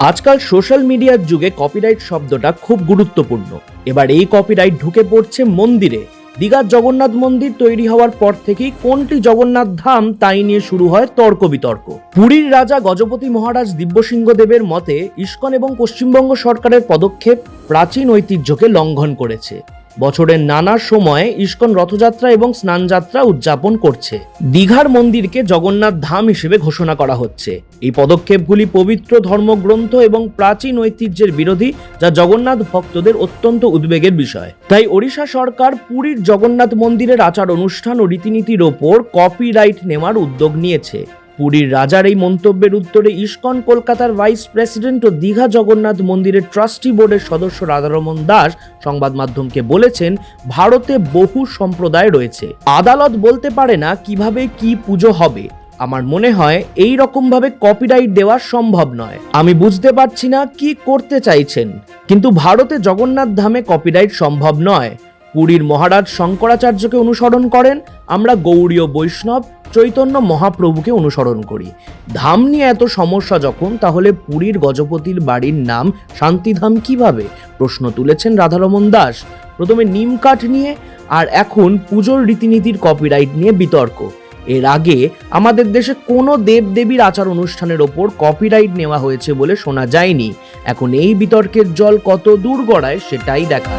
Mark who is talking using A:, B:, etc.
A: আজকাল সোশ্যাল মিডিয়ার যুগে কপিরাইট শব্দটা খুব গুরুত্বপূর্ণ। এবার এই কপিরাইট ঢুকে পড়ছে মন্দিরে। দীঘার জগন্নাথ মন্দির তৈরি হওয়ার পর থেকেই কোনটি জগন্নাথ ধাম তাই নিয়ে শুরু হয় তর্ক বিতর্ক। পুরীর রাজা গজপতি মহারাজ দিব্যসিংহ দেবের মতে, ইস্কন এবং পশ্চিমবঙ্গ সরকারের পদক্ষেপ প্রাচীন ঐতিহ্যকে লঙ্ঘন করেছে। বছরের নানা সময়ে ইস্কন রথযাত্রা এবং স্নানযাত্রা উদযাপন করছে। দীঘার মন্দিরকে জগন্নাথ ধাম হিসেবে ঘোষণা করা হচ্ছে। এই পদক্ষেপগুলি পবিত্র ধর্মগ্রন্থ এবং প্রাচীন ঐতিহ্যের বিরোধী, যা জগন্নাথ ভক্তদের অত্যন্ত উদ্বেগের বিষয়। তাই ওড়িশা সরকার পুরীর জগন্নাথ মন্দিরের আচার অনুষ্ঠান ও রীতিনীতির ওপর কপিরাইট নেওয়ার উদ্যোগ নিয়েছে। পুরীর রাজার এই মন্তব্যের উত্তরে ইস্কন, কলকাতার ভাইস প্রেসিডেন্ট ও দীঘা জগন্নাথ মন্দিরের ট্রাস্টি বোর্ডের সদস্য রাধারমন দাস সংবাদ মাধ্যমকে বলেছেন, ভারতে বহু সম্প্রদায় রয়েছে। আদালত বলতে পারে না কীভাবে কি পুজো হবে। আমার মনে হয় এই রকমভাবে কপিরাইট দেওয়া সম্ভব নয়। আমি বুঝতে পারছি না কি করতে চাইছেন। কিন্তু ভারতে জগন্নাথ ধামে কপিরাইট সম্ভব নয়। পুরীর মহারাজ শঙ্করাচার্যকে অনুসরণ করেন। আমরা গৌড়ীয় বৈষ্ণব চৈতন্য মহাপ্রভুকে অনুসরণ করি। ধাম নিয়ে এত সমস্যা যখন, তাহলে পুরীর গজপতির বাড়ির নাম শান্তিধাম কীভাবে? প্রশ্ন তুলেছেন রাধারমন দাস। প্রথমে নিম কাঠ নিয়ে, আর এখন পুজোর রীতিনীতির কপিরাইট নিয়ে বিতর্ক। এর আগে আমাদের দেশে কোনো দেবদেবীর আচার অনুষ্ঠানের ওপর কপিরাইট নেওয়া হয়েছে বলে শোনা যায়নি। এখন এই বিতর্কের জল কত দূর গড়ায় সেটাই দেখা